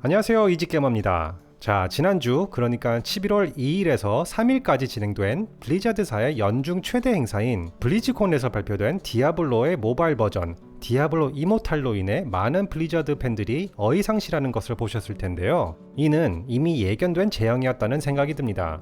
안녕하세요 이지게머입니다. 자 지난주 그러니까 11월 2일에서 3일까지 진행된 블리자드사의 연중 최대 행사인 블리즈콘에서 발표된 디아블로의 모바일 버전 디아블로 이모탈로 인해 많은 블리자드 팬들이 어이상실하는 것을 보셨을 텐데요. 이는 이미 예견된 재앙이었다는 생각이 듭니다.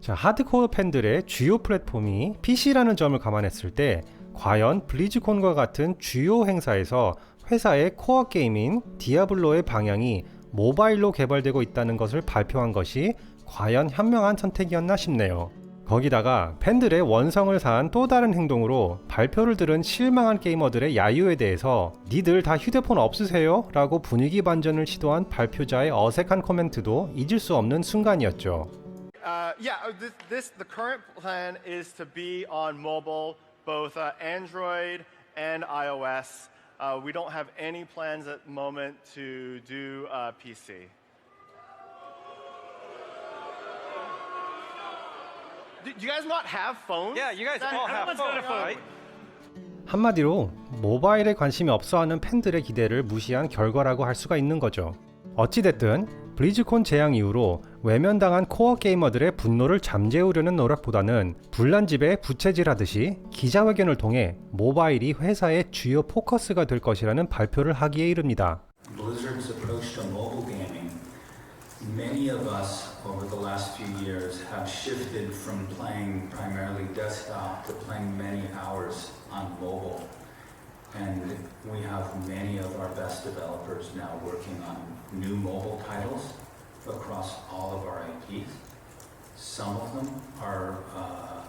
자, 하드코어 팬들의 주요 플랫폼이 PC라는 점을 감안했을 때 과연 블리즈콘과 같은 주요 행사에서 회사의 코어 게임인 디아블로의 방향이 모바일로 개발되고 있다는 것을 발표한 것이 과연 현명한 선택이었나 싶네요. 거기다가 팬들의 원성을 사한 또 다른 행동으로 발표를 들은 실망한 게이머들의 야유에 대해서 니들 다 휴대폰 없으세요? 라고 분위기 반전을 시도한 발표자의 어색한 코멘트도 잊을 수 없는 순간이었죠. Uh, yeah, uh, this, this the current plan is to be on mobile, both uh, Android and iOS. Uh, we don't have any plans at the moment to do uh, PC. Do do you guys not have phones? Yeah, you guys all have everyone's got a phones, phone. right? 한마디로 모바일에 관심이 없어하는 팬들의 기대를 무시한 결과라고 할 수가 있는 거죠. 어찌됐든 블리즈콘 재앙 이후로 외면당한 코어 게이머들의 분노를 잠재우려는 노력보다는 불난집에 부채질하듯이 기자회견을 통해 모바일이 회사의 주요 포커스가 될 것이라는 발표를 하기에 이릅니다. Many of us over the last few years have shifted from playing primarily desktop to playing many hours on mobile. And we have many of our best developers now working on new mobile titles across all of our IPs. Some of them are uh,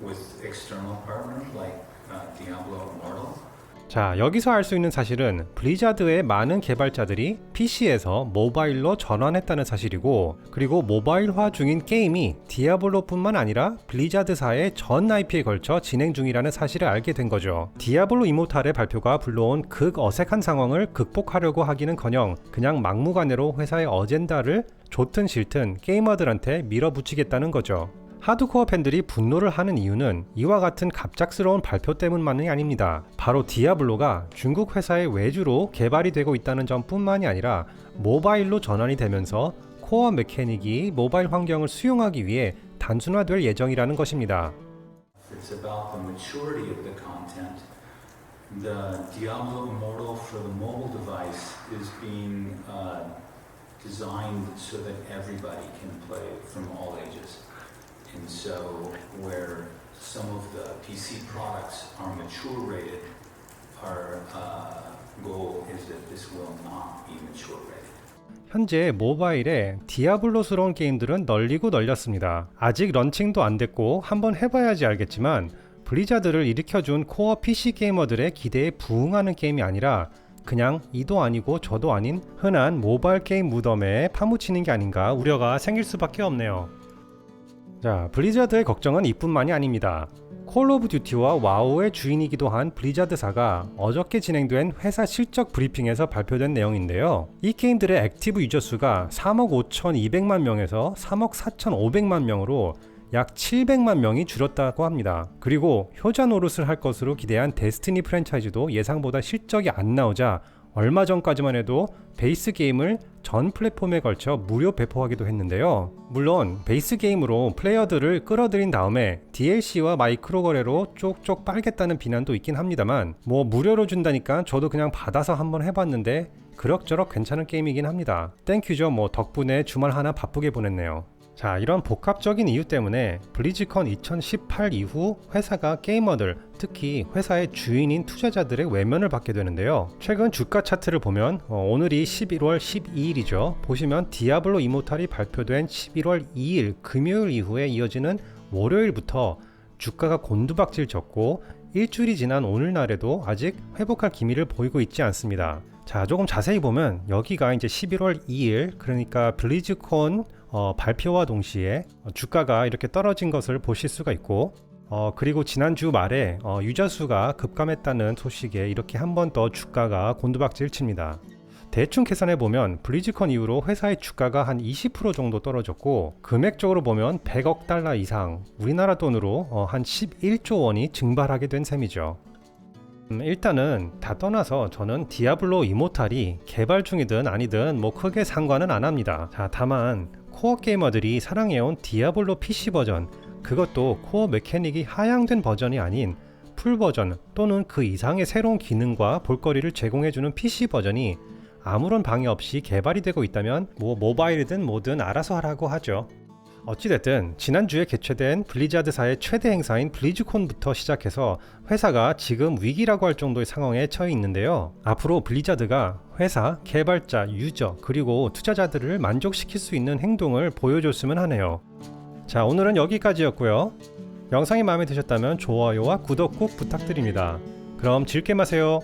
with external partners like uh, Diablo Immortal. 자, 여기서 알 수 있는 사실은 블리자드의 많은 개발자들이 PC에서 모바일로 전환했다는 사실이고, 그리고 모바일화 중인 게임이 디아블로뿐만 아니라 블리자드사의 전 IP에 걸쳐 진행 중이라는 사실을 알게 된 거죠. 디아블로 이모탈의 발표가 불러온 극 어색한 상황을 극복하려고 하기는커녕 그냥 막무가내로 회사의 어젠다를 좋든 싫든 게이머들한테 밀어붙이겠다는 거죠. 하드코어 팬들이 분노를 하는 이유는 이와 같은 갑작스러운 발표 때문만이 아닙니다. 바로 디아블로가 중국 회사의 외주로 개발이 되고 있다는 점뿐만이 아니라 모바일로 전환이 되면서 코어 메케닉이 모바일 환경을 수용하기 위해 단순화될 예정이라는 것입니다. It's about the maturity of the content. The Diablo Immortal for the mobile device is being uh, designed so that everybody can play from all ages. And so, where some of the PC products are mature rated, our uh, goal is that this will not be mature rated. 현재 모바일에 디아블로스러운 게임들은 널리고 널렸습니다. 아직 런칭도 안 됐고 한번 해봐야지 알겠지만 블리자드를 일으켜준 코어 PC 게이머들의 기대에 부응하는 게임이 아니라 그냥 이도 아니고 저도 아닌 흔한 모바일 게임 무덤에 파묻히는 게 아닌가 우려가 생길 수밖에 없네요. 자, 블리자드의 걱정은 이뿐만이 아닙니다. 콜 오브 듀티와 와우의 주인이기도 한 블리자드사가 어저께 진행된 회사 실적 브리핑에서 발표된 내용인데요. 이 게임들의 액티브 유저 수가 3억 5,200만 명에서 3억 4,500만 명으로 약 700만 명이 줄었다고 합니다. 그리고 효자 노릇을 할 것으로 기대한 데스티니 프랜차이즈도 예상보다 실적이 안 나오자 얼마 전까지만 해도 베이스 게임을 전 플랫폼에 걸쳐 무료 배포하기도 했는데요. 물론 베이스 게임으로 플레이어들을 끌어들인 다음에 DLC와 마이크로 거래로 쪽쪽 빨겠다는 비난도 있긴 합니다만 뭐 무료로 준다니까 저도 그냥 받아서 한번 해봤는데 그럭저럭 괜찮은 게임이긴 합니다. 땡큐죠. 뭐 덕분에 주말 하나 바쁘게 보냈네요. 자, 이런 복합적인 이유 때문에 블리즈컨 2018 이후 회사가 게이머들, 특히 회사의 주인인 투자자들의 외면을 받게 되는데요. 최근 주가 차트를 보면 어, 오늘이 11월 12일이죠. 보시면 디아블로 이모탈이 발표된 11월 2일 금요일 이후에 이어지는 월요일부터 주가가 곤두박질 쳤고 일주일이 지난 오늘날에도 아직 회복할 기미를 보이고 있지 않습니다. 자, 조금 자세히 보면 여기가 이제 11월 2일 그러니까 블리즈콘 어, 발표와 동시에 어, 주가가 이렇게 떨어진 것을 보실 수가 있고 어, 그리고 지난주 말에 어, 유저 수가 급감했다는 소식에 이렇게 한 번 더 주가가 곤두박질 칩니다. 대충 계산해 보면 블리즈컨 이후로 회사의 주가가 한 20% 정도 떨어졌고 금액적으로 보면 100억 달러 이상 우리나라 돈으로 어, 한 11조 원이 증발하게 된 셈이죠. 음, 일단은 다 떠나서 저는 디아블로 이모탈이 개발 중이든 아니든 뭐 크게 상관은 안 합니다. 자, 다만 코어 게이머들이 사랑해온 디아블로 PC 버전, 그것도 코어 메캐닉이 하향된 버전이 아닌 풀 버전 또는 그 이상의 새로운 기능과 볼거리를 제공해주는 PC 버전이 아무런 방해 없이 개발이 되고 있다면 뭐 모바일이든 뭐든 알아서 하라고 하죠. 어찌됐든 지난주에 개최된 블리자드사의 최대 행사인 블리즈콘부터 시작해서 회사가 지금 위기라고 할 정도의 상황에 처해 있는데요. 앞으로 블리자드가 회사, 개발자, 유저, 그리고 투자자들을 만족시킬 수 있는 행동을 보여줬으면 하네요. 자, 오늘은 여기까지였고요. 영상이 마음에 드셨다면 좋아요와 구독 꼭 부탁드립니다. 그럼 즐게 마세요.